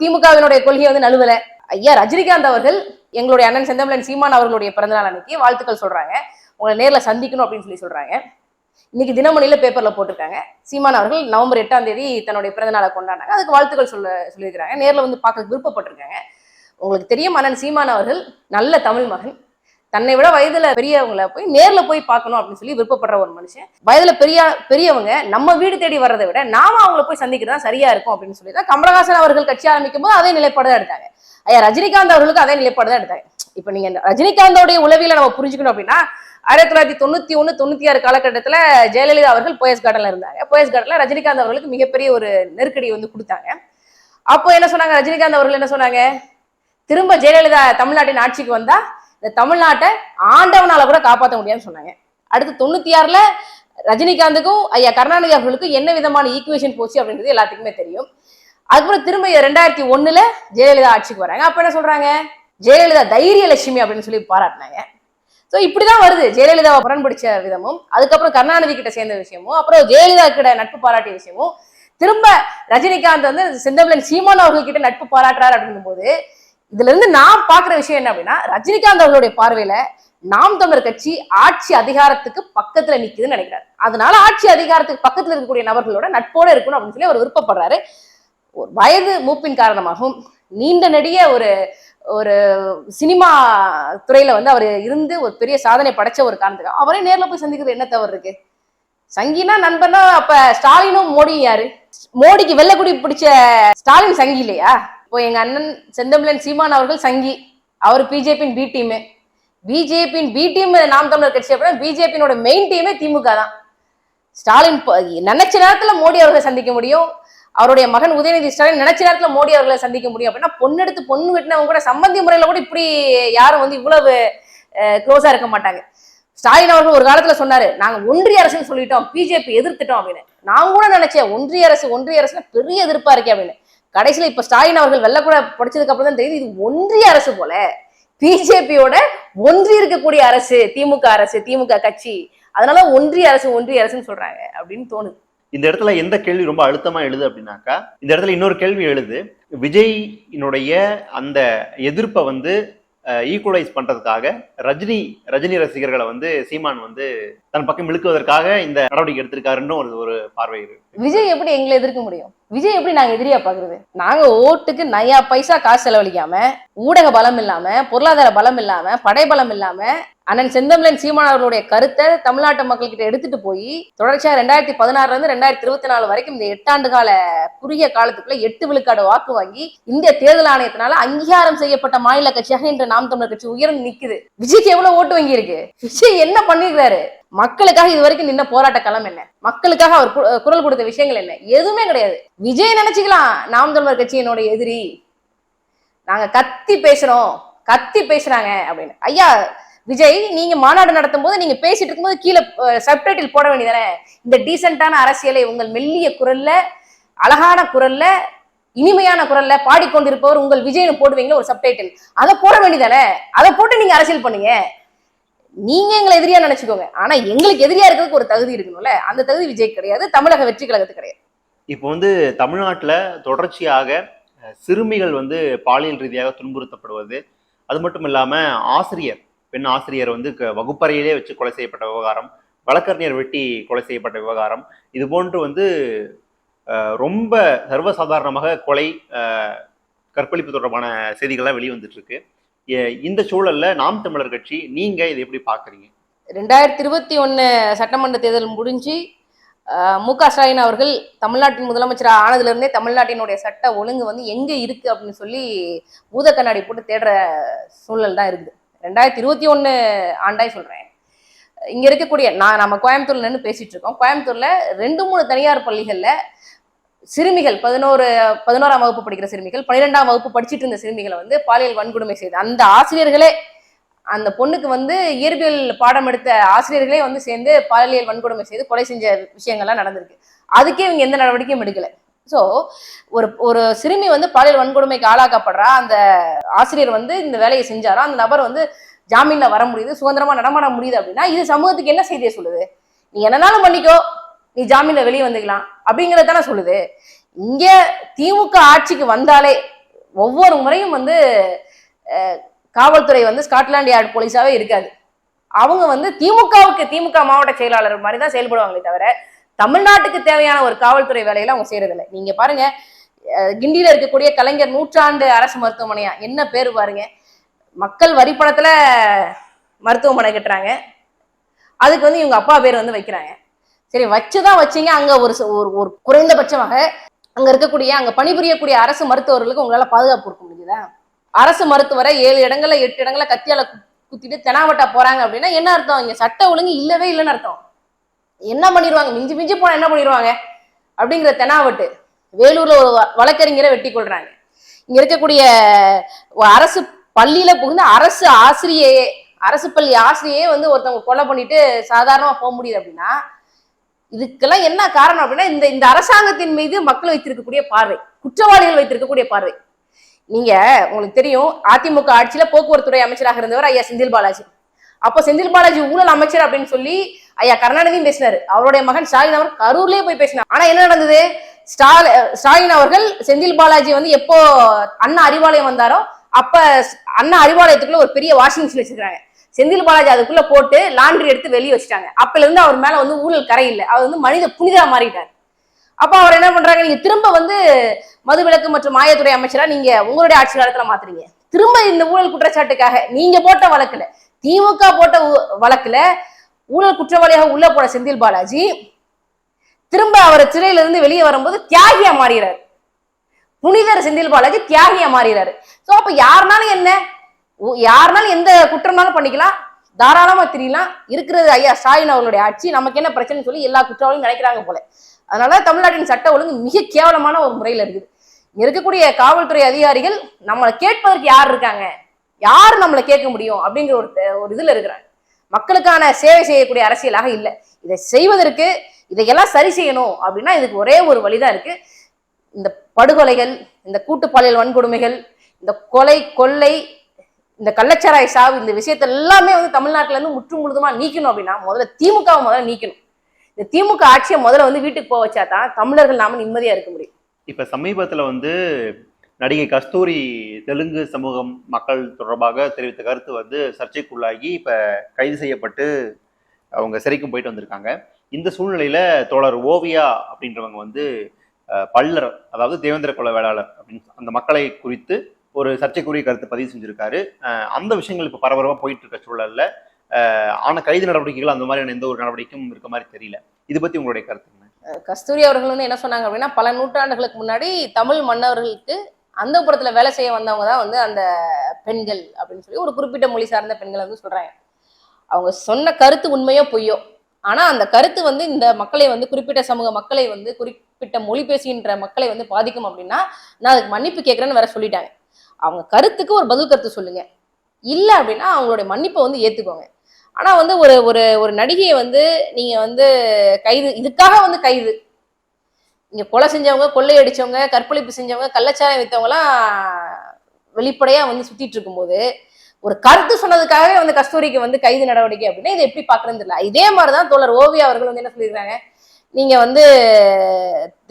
திமுகவினுடைய கொள்கையை வந்து நழுவல. ஐயா ரஜினிகாந்த் அவர்கள் எங்களுடைய அண்ணன் செந்தமிழன் சீமான் அவர்களுடைய பிறந்தநாள் அன்னைக்கு வாழ்த்துக்கள் சொல்றாங்க. உங்களை நேர்ல சந்திக்கணும் அப்படின்னு சொல்லி சொல்றாங்க. இன்னைக்கு தினமணியில பேப்பர்ல போட்டிருக்காங்க. சீமான் அவர்கள் நவம்பர் எட்டாம் தேதி தன்னுடைய பிறந்த நாளை கொண்டாடினாங்க அதுக்கு வாழ்த்துக்கள் சொல்ல சொல்லியிருக்கிறாங்க. நேர்ல வந்து பார்க்க விருப்பப்பட்டிருக்காங்க. உங்களுக்கு தெரியும் அண்ணன் சீமான் அவர்கள் நல்ல தமிழ் மகன். தன்னை விட வயதுல பெரியவங்களை போய் நேர்ல போய் பார்க்கணும் அப்படின்னு சொல்லி விருப்பப்படுற ஒரு மனுஷன். வயதுல பெரிய பெரியவங்க நம்ம வீடு தேடி வர்றதை விட நாம அவங்கள போய் சந்திக்கிறது தான் சரியா இருக்கும் அப்படின்னு சொல்லி தான் கமலஹாசன் அவர்கள் கட்சி ஆரம்பிக்கும் போது அதே நிலைப்பாடு தான் எடுத்தாங்க. ஐயா ரஜினிகாந்த் அவர்களுக்கு அதே நிலைப்பாடு தான் எடுத்தாங்க. இப்ப நீங்க இந்த ரஜினிகாந்தோடைய உளவியில நம்ம புரிஞ்சுக்கணும் அப்படின்னா ஆயிரத்தி தொள்ளாயிரத்தி தொண்ணூத்தி ஒண்ணு தொண்ணூத்தி ஆறு காலகட்டத்தில் ஜெயலலிதா அவர்கள் போயஸ் கார்டன்ல இருந்தாங்க. போயஸ் கார்டன்ல ரஜினிகாந்த் அவர்களுக்கு மிகப்பெரிய ஒரு நெருக்கடி வந்து கொடுத்தாங்க. அப்போ என்ன சொன்னாங்க? ரஜினிகாந்த் அவர்கள் என்ன சொன்னாங்க? திரும்ப ஜெயலலிதா தமிழ்நாட்டின் ஆட்சிக்கு வந்தா இந்த தமிழ்நாட்டை ஆண்டவனால கூட காப்பாற்ற முடியாதுன்னு சொன்னாங்க. அடுத்து தொண்ணூத்தி ஆறுல ரஜினிகாந்துக்கும் ஐயா கருணாநிதி அவர்களுக்கும் என்ன விதமான ஈக்குவேஷன் போச்சு அப்படின்றது எல்லாத்துக்குமே தெரியும். அதுக்கப்புறம் திரும்ப ரெண்டாயிரத்தி ஒண்ணுல ஜெயலலிதா ஆட்சிக்கு வராங்க. அப்ப என்ன சொல்றாங்க? ஜெயலலிதா தைரிய லட்சுமி அப்படின்னு சொல்லி பாராட்டினாங்க. ஸோ இப்படிதான் வருது. ஜெயலலிதாவை புறன்படிச்ச விதமும் அதுக்கப்புறம் கருணாநிதி கிட்ட சேர்ந்த விஷயமும் அப்புறம் ஜெயலலிதா கிட்ட நட்பு பாராட்டிய விஷயமும் திரும்ப ரஜினிகாந்த் வந்து செந்தமிழன் சீமான் அவர்கள் கிட்ட நட்பு பாராட்டுறாரு அப்படிங்கும் போது இதுல இருந்து நான் பாக்குற விஷயம் என்ன அப்படின்னா ரஜினிகாந்த் அவர்களுடைய பார்வையில நாம் தமிழர் கட்சி ஆட்சி அதிகாரத்துக்கு பக்கத்துல நிக்குதுன்னு நினைக்கிறாரு. அதனால ஆட்சி அதிகாரத்துக்கு பக்கத்துல இருக்கக்கூடிய நபர்களோட நட்போட இருக்கணும் அப்படின்னு சொல்லி அவர் விருப்பப்படுறாரு. ஒரு வயது மூப்பின் காரணமாகவும் நீண்ட நெடிய ஒரு ஒரு சினிமா துறையில வந்து அவர் இருந்து ஒரு பெரிய சாதனை படைச்ச ஒரு காரணத்துக்காக அவரே நேரில் போய் சந்திக்கிறது என்ன தவறு இருக்கு? சங்கினா நண்பனா அப்ப ஸ்டாலினும் மோடி யாரு? மோடிக்கு வெள்ளக்குடி பிடிச்ச ஸ்டாலின் சங்கி இல்லையா? இப்போ எங்க அண்ணன் செந்தமிழன் சீமான் அவர்கள் சங்கி அவர் பிஜேபியின் பி டீமு பிஜேபியின் பி டீம் நாம் தமிழர் கட்சி அப்படின்னா பிஜேபியினோட மெயின் டீமே திமுக தான். ஸ்டாலின் நினைச்ச நேரத்துல மோடி அவர்களை சந்திக்க முடியும். அவருடைய மகன் உதயநிதி ஸ்டாலின் நினைச்ச நேரத்துல மோடி அவர்களை சந்திக்க முடியும். அப்படின்னா பொண்ணு எடுத்து பொண்ணு வெட்டினவங்க கூட சம்பந்தி முறையில கூட இப்படி யாரும் வந்து இவ்வளவு க்ளோஸா இருக்க மாட்டாங்க. ஸ்டாலின் அவர்கள் ஒரு காலத்துல சொன்னாரு நாங்க ஒன்றிய அரசுன்னு சொல்லிட்டோம் பிஜேபி எதிர்த்துட்டோம் அப்படின்னு. நான் கூட நினைச்சேன் ஒன்றிய அரசு ஒன்றிய அரசுனா பெரிய எதிர்ப்பா இருக்கே அப்படின்னு. கடைசியில இப்ப ஸ்டாலின் அவர்கள் வெள்ளக்கூட படிச்சதுக்கு அப்புறம் தான் தெரியுது இது ஒன்றிய அரசு போல. பிஜேபியோட ஒன்றி இருக்கக்கூடிய அரசு திமுக அரசு திமுக கட்சி அதனால ஒன்றிய அரசு ஒன்றிய அரசுன்னு சொல்றாங்க அப்படின்னு தோணுது. இந்த இடத்துல எந்த கேள்வி ரொம்ப அழுத்தமா எழுது அப்படின்னாக்கா இந்த இடத்துல இன்னொரு கேள்வி எழுது. விஜயினுடைய அந்த எதிர்ப்பை வந்து ஈக்குவலைஸ் பண்றதுக்காக ரஜினி ரஜினி ரசிகர்களை வந்து சீமான் வந்து தன் பக்கம் இழுக்குவதற்காக இந்த நடவடிக்கை எடுத்திருக்காருன்னு ஒரு ஒரு பார்வை இருக்கு. விஜய் எப்படி எங்களை எதிர்க்க முடியும்? விஜய் எப்படி நாங்க எதிரியா பாக்குறது? நாங்க ஓட்டுக்கு நயா பைசா காசு செலவழிக்காம ஊடக பலம் இல்லாம பொருளாதார பலம் இல்லாம படைபலம் இல்லாம அண்ணன் செந்தமிழன் சீமான் அவர்களுடைய கருத்தை தமிழ்நாட்டு மக்கள் கிட்ட எடுத்துட்டு போய் தொடர்ச்சியா ரெண்டாயிரத்தி பதினாறுல இருந்து ரெண்டாயிரத்தி இருபத்தி நாலு வரைக்கும் இந்த எட்டாண்டு கால குறுகிய காலத்துக்குள்ள எட்டு விழுக்காடு வாக்கு வாங்கி இந்திய தேர்தல் ஆணையத்தினால அங்கீகாரம் செய்யப்பட்ட மாநில கட்சியாக இன்று நாம் தமிழர் கட்சி உயர்ந்து நிக்குது. விஜய்க்கு எவ்வளவு ஓட்டு வாங்கி இருக்கு விஜய் என்ன பண்ணிருக்காரு மக்களுக்காக இது வரைக்கும் நின்ன போராட்ட களம் என்ன? மக்களுக்காக அவர் குரல் கொடுத்த விஷயங்கள் என்ன? எதுவுமே கிடையாது. விஜய் நினைச்சுக்கலாம் நாம் தமிழர் கட்சியினோட எதிரி. நாங்க கத்தி பேசுறோம். கத்தி பேசுறாங்க அப்படின்னு. ஐயா விஜய் நீங்க மாநாடு நடத்தும் போது நீங்க பேசிட்டு இருக்கும்போது கீழே சப்டைட்டில் போட வேண்டியதானே? இந்த டீசென்டான அரசியலை உங்கள் மெல்லிய குரல்ல அழகான குரல்ல இனிமையான குரல்ல பாடிக்கொண்டிருப்பவர் உங்கள் விஜய்னு போடுவீங்களா ஒரு சப்டைட்டில் அதை போட வேண்டியதானே? அதை போட்டு நீங்க அரசியல் பண்ணுங்க. நீங்க எங்களை எதிரியா நினைச்சுக்கோங்க. ஆனா எங்களுக்கு எதிரியா இருக்கிறதுக்கு ஒரு தகுதி இருக்கணும்ல. அந்த தகுதி விஜய் கிடையாது. தமிழக வெற்றி கழகத்துக்கு கிடையாது. இப்போ வந்து தமிழ்நாட்டில் தொடர்ச்சியாக சிறுமிகள் வந்து பாலியல் ரீதியாக துன்புறுத்தப்படுவது. அது மட்டும் இல்லாமல் ஆசிரியர் பெண் ஆசிரியர் வந்து க- வகுப்பறையிலே வச்சு கொலை செய்யப்பட்ட விவகாரம் வழக்கறிஞர் வெட்டி கொலை செய்யப்பட்ட விவகாரம். இது போன்று வந்து ரொம்ப சர்வசாதாரணமாக கொலை கற்பழிப்பு தொடர்பான செய்திகள்லாம் வெளிவந்துட்டு இருக்கு. இந்த சூழல்ல நாம் தமிழர் கட்சி நீங்க இதை எப்படி பாக்குறீங்க ரெண்டாயிரத்தி இருபத்தி ஒன்னு சட்டமன்ற தேர்தல் முடிஞ்சு மு க ஸ்டாலின் அவர்கள் தமிழ்நாட்டின் முதலமைச்சர் ஆனதுல இருந்தே தமிழ்நாட்டினுடைய சட்ட ஒழுங்கு வந்து எங்க இருக்கு அப்படின்னு சொல்லி பூத கண்ணாடி போட்டு தேடுற சூழல் தான் இருக்குது. ரெண்டாயிரத்தி இருபத்தி ஒன்று ஆண்டாய் சொல்றேன். இங்க இருக்கக்கூடிய நான் நம்ம கோயம்புத்தூர்ல நின்று பேசிட்டு இருக்கோம். கோயம்புத்தூர்ல ரெண்டு மூணு தனியார் பள்ளிகள்ல சிறுமிகள் பதினோரு பதினோராம் வகுப்பு படிக்கிற சிறுமிகள் பன்னிரெண்டாம் வகுப்பு படிச்சிட்டு இருந்த சிறுமிகளை வந்து பாலியல் வன்கொடுமை செய்து அந்த ஆசிரியர்களே அந்த பொண்ணுக்கு வந்து இயற்பியல் பாடம் எடுத்த ஆசிரியர்களே வந்து சேர்ந்து பாலியல் வன்கொடுமை செய்து கொலை செஞ்ச விஷயங்கள்லாம் நடந்திருக்கு. அதுக்கே இவங்க எந்த நடவடிக்கையும் எடுக்கல. ஸோ ஒரு ஒரு சிறுமி வந்து பாலியல் வன்கொடுமைக்கு ஆளாக்கப்படுறா அந்த ஆசிரியர் வந்து இந்த வேலையை செஞ்சாரா அந்த நபர் வந்து ஜாமீனில் வர முடியுது சுதந்திரமா நடமாட முடியுது அப்படின்னா இது சமூகத்துக்கு என்ன செய்தியை சொல்லுது? நீ என்னனாலும் பண்ணிக்கோ. நீ ஜாமீன்ல வெளியே வந்துக்கலாம். அப்படிங்கறது தானே சொல்லுது. இங்க திமுக ஆட்சிக்கு வந்தாலே ஒவ்வொரு முறையும் வந்து காவல்துறை வந்து ஸ்காட்லாண்ட் யார்டு போலீஸாவே இருக்காது. அவங்க வந்து திமுகவுக்கு திமுக மாவட்ட செயலாளர் மாதிரி தான் செயல்படுவாங்களே தவிர தமிழ்நாட்டுக்கு தேவையான ஒரு காவல்துறை வேலையில அவங்க செய்யறதில்லை. நீங்க பாருங்க கிண்டியில இருக்கக்கூடிய கலைஞர் நூற்றாண்டு அரசு மருத்துவமனையா? என்ன பேர் பாருங்க. மக்கள் வரி பணத்துல மருத்துவமனை கட்டுறாங்க. அதுக்கு வந்து இவங்க அப்பா பேர் வந்து வைக்கிறாங்க. சரி வச்சுதான் வச்சீங்க. அங்க ஒரு ஒரு ஒரு குறைந்தபட்சமாக அங்க இருக்கக்கூடிய அங்க பணிபுரியக்கூடிய அரசு மருத்துவர்களுக்கு உங்களால பாதுகாப்பு கொடுக்க முடியுதா அரசு மருத்துவரை ஏழு இடங்கள்ல எட்டு இடங்கள்ல கத்தியால குத்திட்டு தெனாவட்டா போறாங்க அப்படின்னா என்ன அர்த்தம்? இங்க சட்ட ஒழுங்கு இல்லவே இல்லைன்னு அர்த்தம். என்ன பண்ணிடுவாங்க? மிஞ்சி மிஞ்சி போனா என்ன பண்ணிடுவாங்க? அப்படிங்கிற தெனாவட்டு. வேலூர்ல ஒரு வ- வழக்கறிஞரை வெட்டி கொள்றாங்க. இங்க இருக்கக்கூடிய அரசு பள்ளியில புகுந்து அரசு ஆசிரியையே அரசு பள்ளி ஆசிரியையே வந்து ஒருத்தவங்க கொலை பண்ணிட்டு சாதாரணமா போக முடியுது அப்படின்னா இதுக்கெல்லாம் என்ன காரணம் அப்படின்னா இந்த இந்த அரசாங்கத்தின் மீது மக்கள் வைத்திருக்கக்கூடிய பார்வை குற்றவாளிகள் வைத்திருக்கக்கூடிய பார்வை. நீங்க உங்களுக்கு தெரியும் அதிமுக ஆட்சியில போக்குவரத்துறை அமைச்சராக இருந்தவர் ஐயா செந்தில் பாலாஜி. அப்போ செந்தில் பாலாஜி ஊழல் அமைச்சர் அப்படின்னு சொல்லி ஐயா கருணாநிதியும் பேசினாரு. அவருடைய மகன் ஸ்டாலின் அவர் கரூர்லயே போய் பேசினார். ஆனா என்ன நடந்தது? ஸ்டாலி ஸ்டாலின் அவர்கள் செந்தில் பாலாஜி வந்து எப்போ அண்ணா அறிவாலயம் வந்தாரோ அப்ப அண்ணா அறிவாலயத்துக்குள்ள ஒரு பெரிய வாஷிங் மிஷின் வச்சிருக்காங்க செந்தில் பாலாஜி அதுக்குள்ள போட்டு லாண்ட்ரி எடுத்து வெளியே வச்சுட்டாங்க. அப்பல இருந்து அவர் மேல வந்து ஊழல் கரை இல்லை. அவர் வந்து மனித புனிதா மாறிட்டார். அப்ப அவர் என்ன பண்றாங்க? நீங்க திரும்ப வந்து மதுவிலக்கு மற்றும் மாயத்துறை அமைச்சரா நீங்க உங்களுடைய ஆட்சி காலத்துல மாத்துறீங்க. திரும்ப இந்த ஊழல் குற்றச்சாட்டுக்காக நீங்க போட்ட வழக்குல திமுக போட்ட ஊ- வழக்குல ஊழல் குற்றவாளியாக உள்ள போன செந்தில் பாலாஜி திரும்ப அவர் சிறையில இருந்து வெளியே வரும்போது தியாகியா மாறுகிறார் புனிதர் செந்தில் பாலாஜி தியாகியா மாறுகிறாரு சோ அப்ப யாருனாலும் என்ன? யாருனாலும் எந்த குற்றம்னாலும் பண்ணிக்கலாம். தாராளமா தெரியலாம். இருக்கிறது ஐயா ஸ்டாலின் அவர்களுடைய ஆட்சி. நமக்கு என்ன பிரச்சனைன்னு சொல்லி எல்லா குற்றவாளியும் நினைக்கிறாங்க போல. அதனால தமிழ்நாட்டின் சட்ட ஒழுங்கு மிக கேவலமான ஒரு முறையில இருக்குது. இருக்கக்கூடிய காவல்துறை அதிகாரிகள் நம்மளை கேட்பதற்கு யார் இருக்காங்க? யார் நம்மளை கேட்க முடியும்? அப்படிங்கிற ஒரு ஒரு இதுல இருக்கிறாங்க. மக்களுக்கான சேவை செய்யக்கூடிய அரசியலாக இல்லை. இதை செய்வதற்கு இதையெல்லாம் சரி செய்யணும் அப்படின்னா இதுக்கு ஒரே ஒரு வழிதான் இருக்கு. இந்த படுகொலைகள் இந்த கூட்டு பாலியல் வன்கொடுமைகள் இந்த கொலை கொள்ளை இந்த கள்ளச்சாராய சாவு இந்த விஷயத்த எல்லாமே வந்து தமிழ்நாட்டில இருந்து முற்று முழுதுமா நீக்கணும் அப்படின்னா முதல்ல திமுகவை முதல்ல நீக்கணும். இந்த திமுக ஆட்சியை முதல்ல வந்து வீட்டுக்கு போக வச்சா தான் தமிழர்கள் நாம நிம்மதியா இருக்க முடியும். இப்ப சமீபத்துல வந்து நடிகை கஸ்தூரி தெலுங்கு சமூகம் மக்கள் தொடர்பாக தெரிவித்த கருத்து வந்து சர்ச்சைக்குள்ளாகி இப்ப கைது செய்யப்பட்டு அவங்க சிறைக்கும் போயிட்டு வந்திருக்காங்க. இந்த சூழ்நிலையில தோழர் ஓவியா அப்படின்றவங்க வந்து பல்லர் அதாவது தேவேந்திர குல வேளாளர் அப்படின்னு அந்த மக்களை குறித்து ஒரு சர்ச்சைக்குரிய கருத்து பதிவு செஞ்சிருக்காரு. அந்த விஷயங்கள் இப்போ பரபரப்பாக போயிட்டு இருக்க சூழல்ல ஆனால் கைது நடவடிக்கைகள் அந்த மாதிரியான எந்த ஒரு நடவடிக்கையும் இருக்க மாதிரி தெரியல. இது பத்தி உங்களுடைய கருத்து கஸ்தூரி அவர்கள் வந்து என்ன சொன்னாங்க அப்படின்னா பல நூற்றாண்டுகளுக்கு முன்னாடி தமிழ் மன்னர்களுக்கு அந்த புறத்துல வேலை செய்ய வந்தவங்க தான் வந்து அந்த பெண்கள் அப்படின்னு சொல்லி ஒரு குறிப்பிட்ட மொழி சார்ந்த பெண்களை வந்து சொல்றாங்க. அவங்க சொன்ன கருத்து உண்மையோ பொய்யோ ஆனா அந்த கருத்து வந்து இந்த மக்களை வந்து குறிப்பிட்ட சமூக மக்களை வந்து குறிப்பிட்ட மொழி பேசுகின்ற மக்களை வந்து பாதிக்கும் அப்படின்னா நான் அதுக்கு மன்னிப்பு கேட்கறேன்னு வேற சொல்லிட்டாங்க. அவங்க கருத்துக்கு ஒரு பதில் கருத்து சொல்லுங்க. இல்லை அப்படின்னா அவங்களுடைய மன்னிப்பை வந்து ஏற்றுக்கோங்க ஆனால் வந்து ஒரு ஒரு ஒரு நடிகையை வந்து நீங்கள் வந்து கைது இதுக்காக வந்து கைது. நீங்கள் கொலை செஞ்சவங்க கொள்ளை அடித்தவங்க கற்பழிப்பு செஞ்சவங்க கள்ளச்சாரம் வித்தவங்கலாம் வெளிப்படையாக வந்து சுற்றிட்டு இருக்கும்போது ஒரு கருத்து சொன்னதுக்காகவே வந்து கஸ்தூரிக்கு வந்து கைது நடவடிக்கை அப்படின்னா இதை எப்படி பார்க்குறது தெரியல. இதே மாதிரி தான் தோழர் ஓவியா அவர்கள் வந்து என்ன சொல்லியிருக்காங்க? நீங்கள் வந்து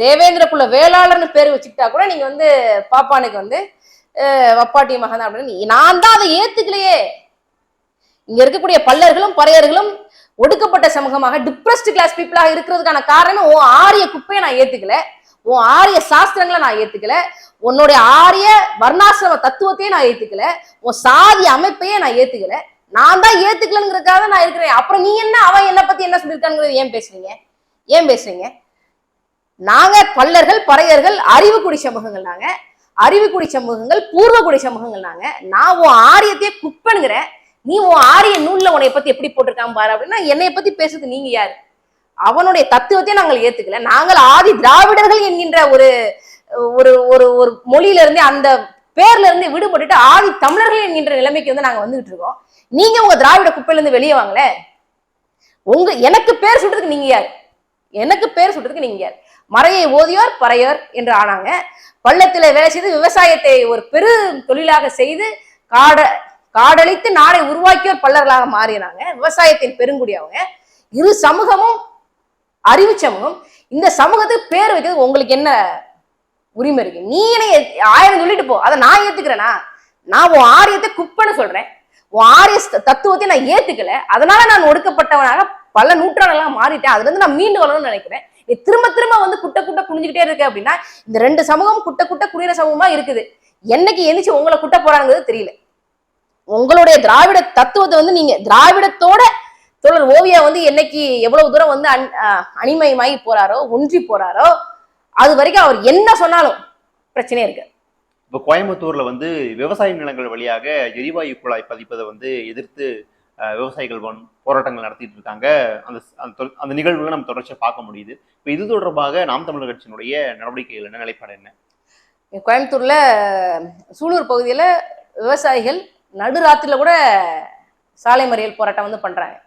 தேவேந்திர குல வேளாளர்னு பேர் வச்சுக்கிட்டா கூட நீங்கள் வந்து பாப்பானுக்கு வந்து வப்பாட்டி மகன் அப்படின்னு நான் தான் அதை ஏத்துக்கலையே. இங்க இருக்கக்கூடிய பல்லர்களும் பறையர்களும் ஒடுக்கப்பட்ட சமூகமாக டிப்ரெஸ்ட் கிளாஸ் பீப்புளாக இருக்கிறதுக்கான காரணம் உன் ஆரிய குப்பையை நான் ஏத்துக்கல. உன் ஆரிய சாஸ்திரங்களை நான் ஏத்துக்கல. உன்னுடைய ஆரிய வர்ணாசிரம தத்துவத்தையே நான் ஏத்துக்கல. உன் சாதி அமைப்பையே நான் ஏத்துக்கல. நான் தான் ஏத்துக்கலங்கிறதுக்காக நான் இருக்கிறேன். அப்புறம் நீ என்ன? அவன் என்ன பத்தி என்ன சொல்லியிருக்காங்கிறது ஏன் பேசுறீங்க? ஏன் பேசுறீங்க? நாங்க பல்லர்கள் பறையர்கள் அறிவுக்குடி சமூகங்கள் நாங்க. அறிவுக்குடி சமூகங்கள் பூர்வக்குடி சமூகங்கள் நாங்க நான் உன் ஆரியத்தையே குப்பனுங்கிற நீ உன் ஆரிய நூல்ல உன்னை பத்தி எப்படி போட்டிருக்கான் பாரு அப்படின்னா என்னைய பத்தி பேசுறது நீங்க யாரு? அவனுடைய தத்துவத்தையும் நாங்கள் ஏத்துக்கல. நாங்கள் ஆதி திராவிடர்கள் என்கின்ற ஒரு ஒரு ஒரு ஒரு மொழியில இருந்து அந்த பேர்ல இருந்து விடுபட்டுட்டு ஆதி தமிழர்கள் என்கின்ற நிலைமைக்கு வந்து நாங்க வந்துகிட்டு இருக்கோம். நீங்க உங்க திராவிட குப்பையில இருந்து வெளியே வாங்கல உங்க எனக்கு பேர் சொல்றதுக்கு நீங்க யார்? எனக்கு பேர் சொல்றதுக்கு நீங்க யார்? மறையை ஓதியோர் பறையோர் என்று ஆனாங்க. பள்ளத்துல வேலை செய்து விவசாயத்தை ஒரு பெரு தொழிலாக செய்து காட காடழித்து நாளை உருவாக்கியோர் பல்லர்களாக மாறினாங்க. விவசாயத்தின் பெருங்குடி அவங்க. இரு சமூகமும் அறிவு சமூகம் இந்த சமூகத்துக்கு பேர் வைக்கிறது உங்களுக்கு என்ன உரிமை இருக்கு? நீ என்ன ஆயிரம் சொல்லிட்டு போ. அதை நான் ஏத்துக்கிறேனா? நான் உன் ஆரியத்தை குப்பன்னு சொல்றேன். உன் ஆரிய தத்துவத்தை நான் ஏத்துக்கல. அதனால நான் ஒடுக்கப்பட்டவனாக பல நூற்றாண்டுகளாக மாறிட்டேன். அதுல இருந்து நான் மீண்டு வரணும்னு நினைக்கிறேன். நீ திரும்ப திரும்ப வந்து குட்ட குட்ட குனிஞ்சுக்கிட்டே இருக்க அப்படின்னா இந்த ரெண்டு சமூகம் குட்ட குட்ட குடியிற சமூகமா இருக்குது. என்னைக்கு எந்திரிச்சு உங்களை குட்ட போறாங்கிறது தெரியல. உங்களுடைய திராவிட தத்துவத்தை வந்து நீங்க திராவிடத்தோட தோழர் ஓவியா வந்து என்னைக்கு எவ்வளவு தூரம் வந்து அன் அஹ் அணிமயமாகி போறாரோ ஒன்றி போறாரோ அது வரைக்கும் அவர் என்ன சொன்னாலும் பிரச்சனையே இருக்கு இப்போ கோயம்புத்தூர்ல வந்து விவசாய நிலங்கள் வழியாக எரிவாயு குழாய் பதிப்பதை வந்து எதிர்த்து விவசாயிகள் போராட்டங்கள் நடத்திட்டு இருக்காங்க. அந்த அந்த தொ- அந்த நிகழ்வுகளை நம்ம தொடர்ச்சியாக பார்க்க முடியுது. இப்போ இது தொடர்பாக நாம் தமிழர் கட்சியினுடைய நடவடிக்கைகள் என்ன நிலைப்பாடு என்ன? கோயம்புத்தூர்ல சூலூர் பகுதியில் விவசாயிகள் நடுராத்திரில கூட சாலை மறியல் போராட்டம் வந்து பண்றாங்க.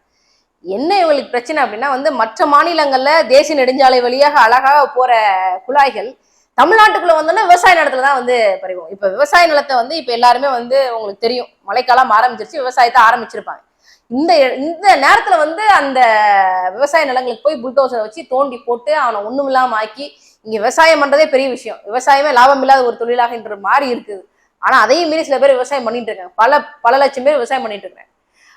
என்ன இவங்களுக்கு பிரச்சனை அப்படின்னா வந்து மற்ற மாநிலங்கள்ல தேசிய நெடுஞ்சாலை வழியாக அழகாக போற குழாய்கள் தமிழ்நாட்டுக்குள்ள வந்தோன்னா விவசாய நிலத்துல தான் வந்து பறிவோம் இப்போ விவசாய நிலத்தை வந்து இப்போ எல்லாருமே வந்து உங்களுக்கு தெரியும். மழைக்காலம் ஆரம்பிச்சிருச்சு விவசாயத்தை ஆரம்பிச்சிருப்பாங்க. இந்த இந்த நேரத்துல வந்து அந்த விவசாய நிலங்களுக்கு போய் புல்டோசரை வச்சு தோண்டி போட்டு அவனை ஒண்ணுமில்லாம ஆக்கி இங்க விவசாயம் பண்றதே பெரிய விஷயம். விவசாயமே லாபம் இல்லாத ஒரு தொழிலாக என்ற மாறி இருக்குது. ஆனா அதையும் மீறி சில பேர் விவசாயம் பண்ணிட்டு இருக்காங்க. பல பல லட்சம் பேர் விவசாயம் பண்ணிட்டு இருக்காங்க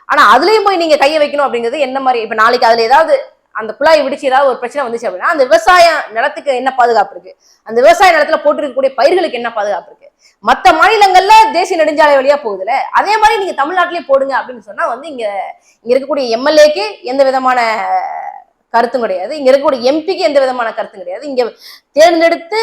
ஆனா அதுலயும் போய் நீங்க கையை வைக்கணும் அப்படிங்கிறது என்ன மாதிரி? இப்ப நாளைக்கு அதுல ஏதாவது அந்த குழாய் விடிச்சு ஏதாவது ஒரு பிரச்சனை வந்துச்சு அப்படின்னா அந்த விவசாய நிலத்துக்கு என்ன பாதுகாப்பு இருக்கு? அந்த விவசாய நிலத்துல போட்டிருக்கக்கூடிய பயிர்களுக்கு என்ன பாதுகாப்பு இருக்கு? மற்ற மாநிலங்கள்ல தேசிய நெடுஞ்சாலை வழியா போகுதுல அதே மாதிரி நீங்க தமிழ்நாட்டிலேயே போடுங்க அப்படின்னு சொன்னா வந்து இங்க இங்க இருக்கக்கூடிய எம்எல்ஏக்கு எந்த விதமான கருத்தும் கிடையாது. இங்க இருக்கக்கூடிய எம்பிக்கு எந்த விதமான கருத்தும் கிடையாது. இங்க தேர்ந்தெடுத்து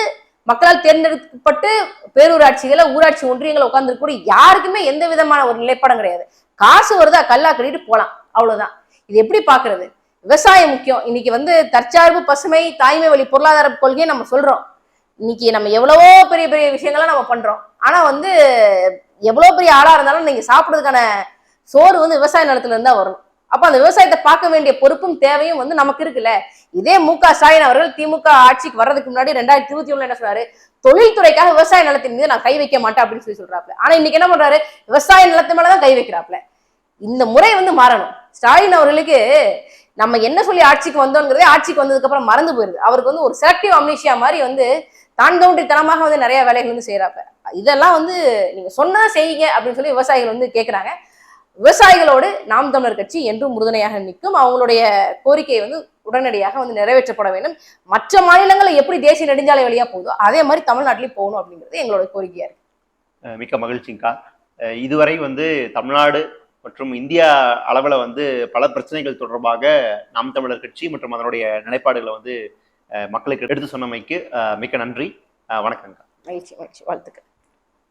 மக்களால் தேர்ந்தெடுக்கப்பட்டு பேரூராட்சிகளை ஊராட்சி ஒன்றியங்களை உட்கார்ந்துருக்கூடிய யாருக்குமே எந்த விதமான ஒரு நிலைப்பாடம் கிடையாது. காசு வருதா கல்லா கட்டிட்டு போகலாம் அவ்வளவுதான். இது எப்படி பாக்குறது? விவசாயம் முக்கியம். இன்னைக்கு வந்து தற்சார்பு பசுமை தாய்மை வழி பொருளாதார கொள்கையை நம்ம சொல்றோம். இன்னைக்கு நம்ம எவ்வளவோ பெரிய பெரிய விஷயங்களை நம்ம பண்றோம். ஆனா வந்து எவ்வளோ பெரிய ஆளா இருந்தாலும் நீங்க சாப்பிடுறதுக்கான சோறு வந்து விவசாய நிலத்துல இருந்தா வரும். அப்ப அந்த விவசாயத்தை பார்க்க வேண்டிய பொறுப்பும் தேவையும் வந்து நமக்கு இருக்குல்ல. இதே மு க ஸ்டாலின் அவர்கள் திமுக ஆட்சிக்கு வர்றதுக்கு முன்னாடி ரெண்டாயிரத்தி இருபத்தி ஒண்ணுல என்ன சொன்னாரு? தொழில்துறைக்காக விவசாய நிலத்தின் மீது நான் கை வைக்க மாட்டேன் அப்படின்னு சொல்லி சொல்றாப்ல ஆனா இன்னைக்கு என்ன பண்றாரு? விவசாய நிலத்து மேலதான் கை வைக்கிறாப்ல இந்த முறை வந்து மாறணும். ஸ்டாலின் அவர்களுக்கு நம்ம என்ன சொல்லி ஆட்சிக்கு வந்தோங்கிறதே ஆட்சிக்கு வந்ததுக்கு அப்புறம் மறந்து போயிருது. அவருக்கு வந்து ஒரு செலக்டிவ் அம்னிஷியா மாதிரி வந்து தான் தோன்றித்தனமாக வந்து நிறைய வேலைகள் வந்து செய்யறாப்ப இதெல்லாம் வந்து நீங்க சொன்னா செய்யுங்க அப்படின்னு சொல்லி விவசாயிகள் வந்து கேட்குறாங்க விவசாயிகளோடு நாம் தமிழர் கட்சி என்றும் உறுதுணையாக நிற்கும். அவங்களுடைய கோரிக்கையை வந்து உடனடியாக வந்து நிறைவேற்றப்பட வேண்டும். மற்ற மாநிலங்களை எப்படி தேசிய நெடுஞ்சாலை வழியா போகுதோ அதே மாதிரி தமிழ்நாட்டிலையும் போகணும் அப்படிங்கிறது எங்களோட கோரிக்கையா இருக்கு. மிக்க மகிழ்ச்சிங்கா. இதுவரை வந்து தமிழ்நாடு மற்றும் இந்தியா அளவில் வந்து பல பிரச்சனைகள் தொடர்பாக நாம் தமிழர் கட்சி மற்றும் அதனுடைய நிலைப்பாடுகளை வந்து மக்களுக்கு எடுத்து சொன்னமைக்கு மிக்க நன்றி. வணக்கங்க. மகிழ்ச்சி மகிழ்ச்சி. வாழ்த்துக்கள்.